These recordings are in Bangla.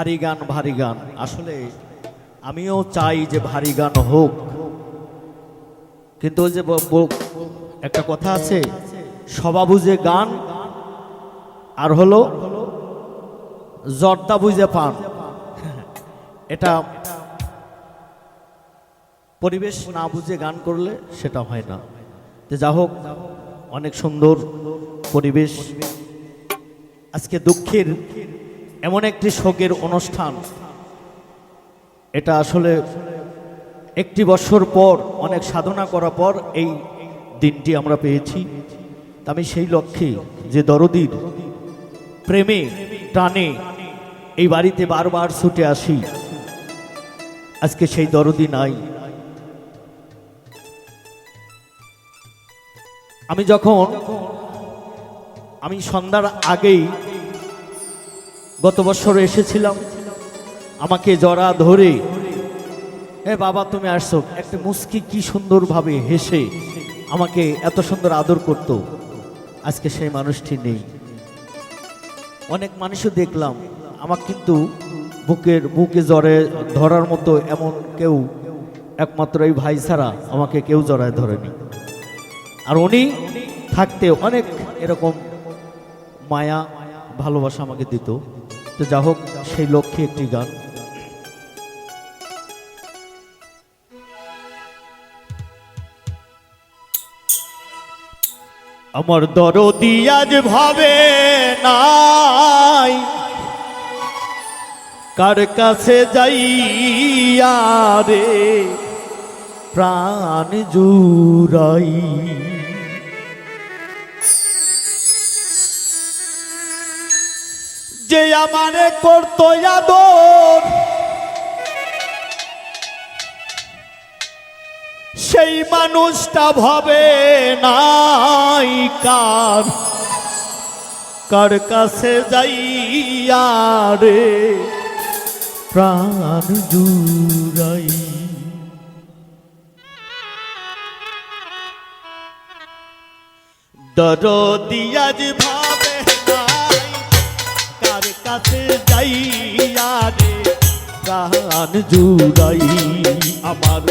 ভারী গান ভারী গান। আসলে আমিও চাই যে ভারী গান হোক। কিন্তু যে একটা কথা আছে, সবা বুঝে গান, আর হলো জর্দা বুঝে পান। এটা পরিবেশ না বুঝে গান করলে সেটা হয় না। যা হোক, অনেক সুন্দর পরিবেশ। আজকে দুঃখের এমন একটি শোকের অনুষ্ঠান। এটা আসলে একটি বছর পর, অনেক সাধনা করার পর এই দিনটি আমরা পেয়েছি। আমি সেই লক্ষ্যে যে দরদির প্রেমে টানে এই বাড়িতে বারবার ছুটে আসি, আজকে সেই দরদি নাই। আমি যখন, আমি সন্ধ্যার আগেই গত বছর এসেছিলাম। আমাকে জরা ধরে, এ বাবা, তুমি আসছো। একটা মুস্কি কি সুন্দরভাবে হেসে আমাকে এত সুন্দর আদর করত। আজকে সেই মানুষটি নেই। অনেক মানুষও দেখলাম আমার কিন্তু বুকের, বুকে জ্বরে ধরার মতো এমন কেউ একমাত্র এই ভাই ছাড়া আমাকে কেউ জড়ায় ধরেনি। আর উনি থাকতে অনেক এরকম মায়া, ভালোবাসা আমাকে দিত। তো যা হোক, সেই লক্ষ্যে একটি গান। আমার দরদি আজ ভাবে নাই, কার কাছে যাইয়া রে প্রাণ জুড়াই। যে আমারে করতো আদর, সেই মানুষটা ভাবে নাই কার কার কাছে যাইয়া রে প্রাণ জুড়াই। দরদিয়াজ ভাবে নাই কার কাছে যাইয়া রে, প্রাণ জুড়াই আমার।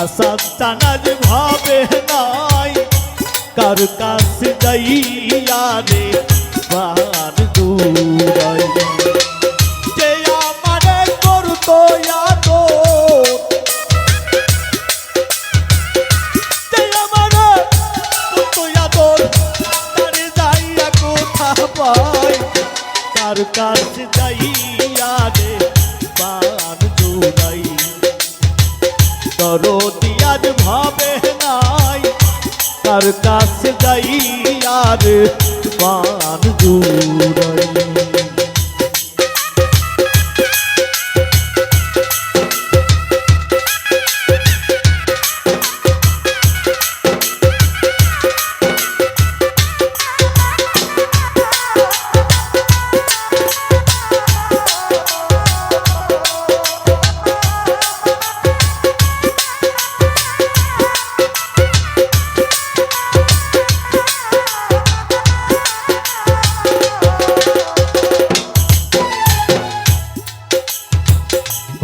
আশা টানাজ ভাবে নাই, কার কাছে যাইয়া রে, প্রাণ প্রাণ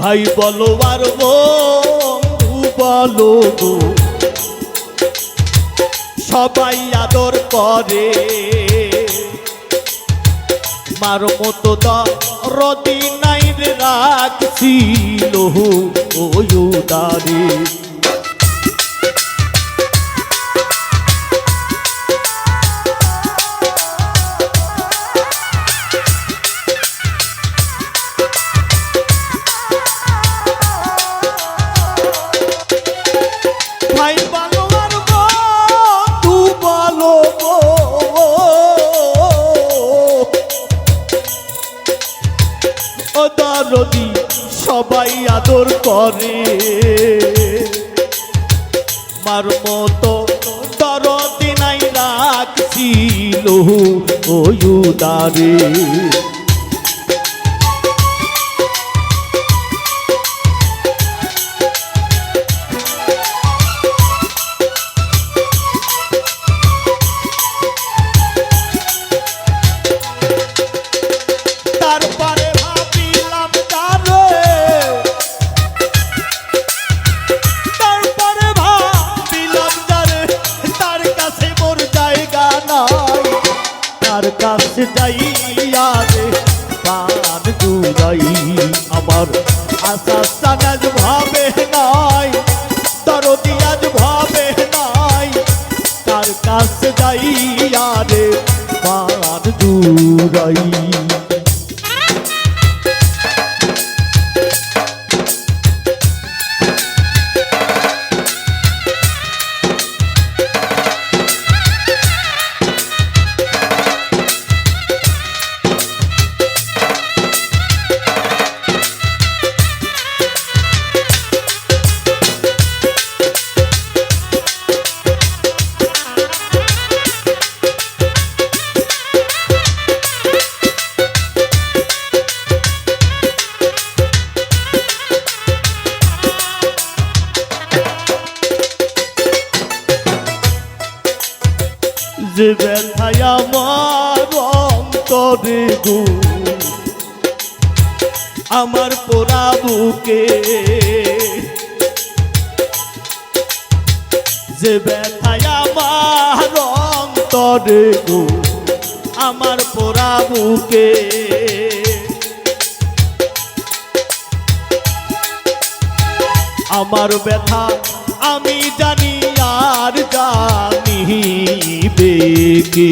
ভাই বলো আর বলো সবাই আদর করে। মার মতো রদি নাই রাখছিল ওই উদারে। রাখছিল ওই উদারে যাইয়া রে পান জুড়াই আমার আশা সানাজ ভাবে নাই, দরদি আজ ভাবে নাই, তার কাছে যাইয়া রে পান জুড়াই যে ব্যথায় আমার অন্তরে গো আমার পোড়া বুকে। যে ব্যথায় আমার অন্তরে গো আমার পোড়া বুকে। আমার ব্যথা আমি জানি আর জানি বেকে।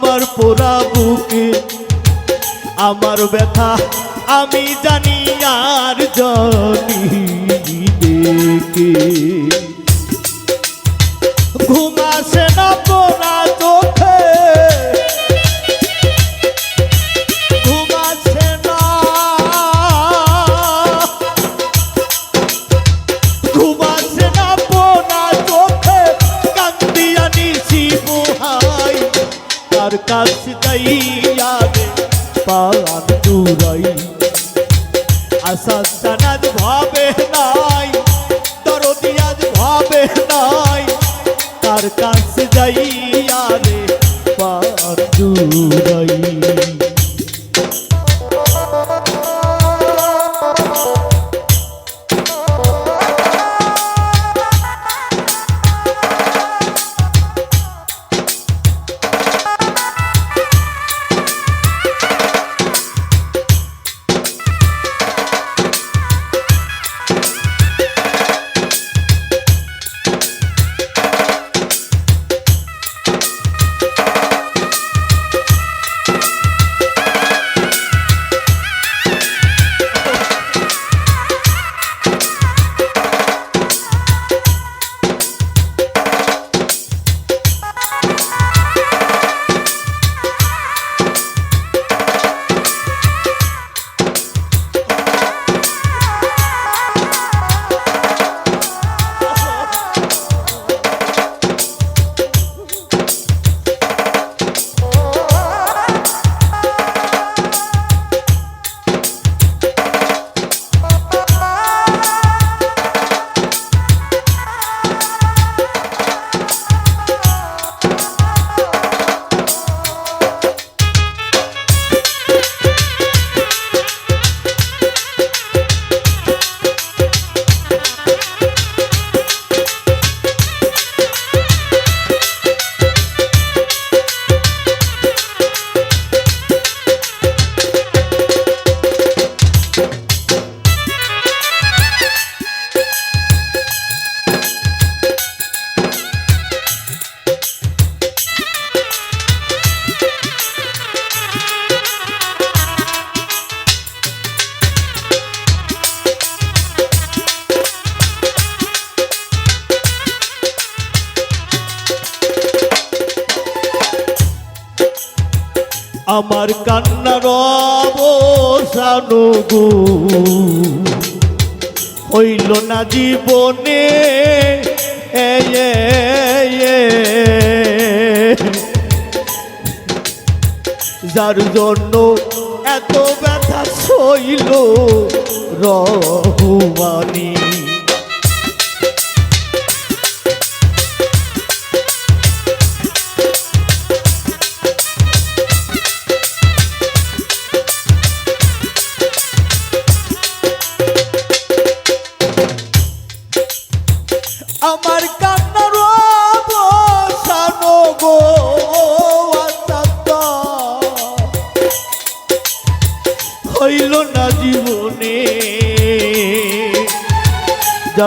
আমার পোড়া বুকে আমার ব্যথা আমি জানি আর জানি দেখে। ঘুমাসে না পোড়া Oh. আমার কান্নার অবসান গো হইল না জীবনে। যার জন্য এত ব্যথা সইল রহুমানি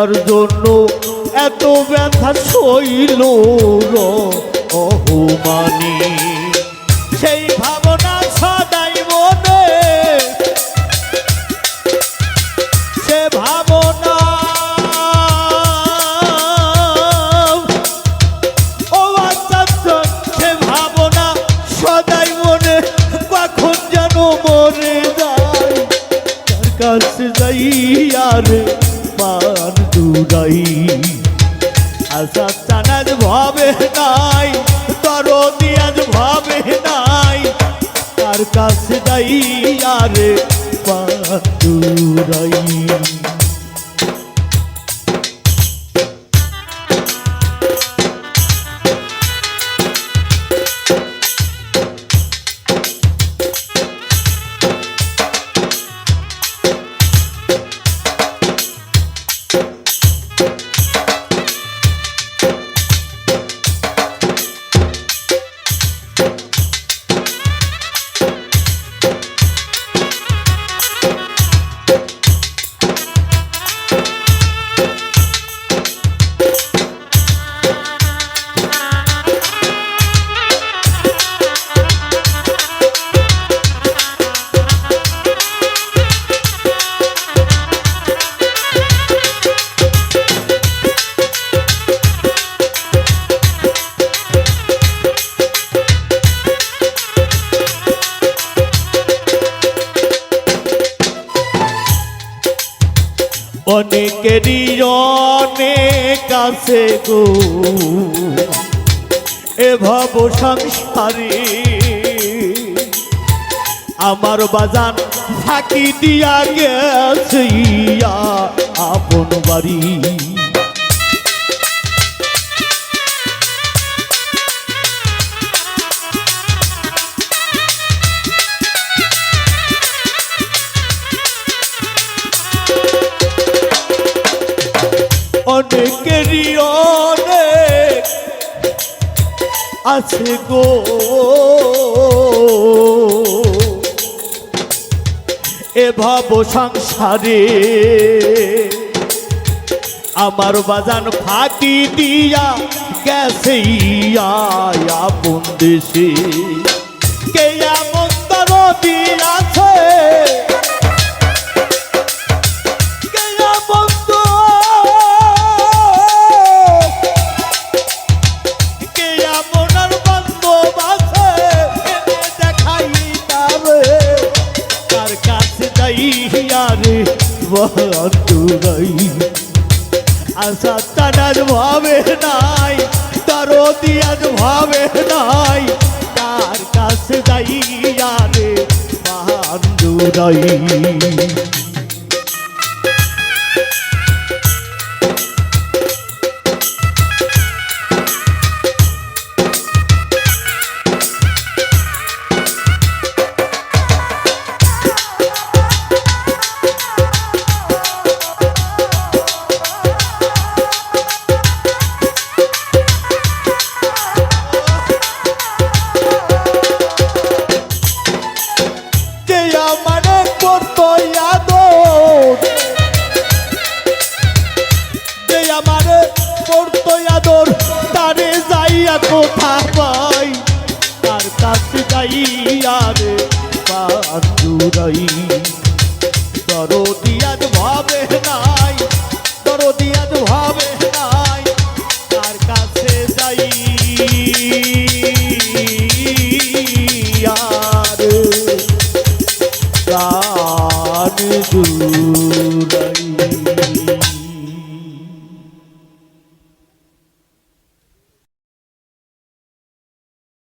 যার জন্য এত ব্যথা সইল চানাজ ভাবে নাই তর দিয়াজ ভাবে নাই। তার কাছে দাই আর পান অনেকেরই অনেক আছে গো। এ সংসারে আমার বাজান ফাঁকি দিয়া গেছে আপন বাড়ি। অনেকেরই অনেক আছে গো। এ ভাব সংসারে আমার বাজান ফাঁকি দিয়া গেছে আপন দেশে। কে এমন দরদি আছে যাই আরে বন্ধুরাই আশা তানার ভাবে নাই তার দিয়ার ভাবে নাই। তার কাছে যাই আরে বন্ধুরাই যাইয়া রে পাঁচুরাই দরদিয়াদ ভাবে নাই দরদিয়াদ ভাবে নাই তার কাছে যাই? আর প্রাণ জুড়াই।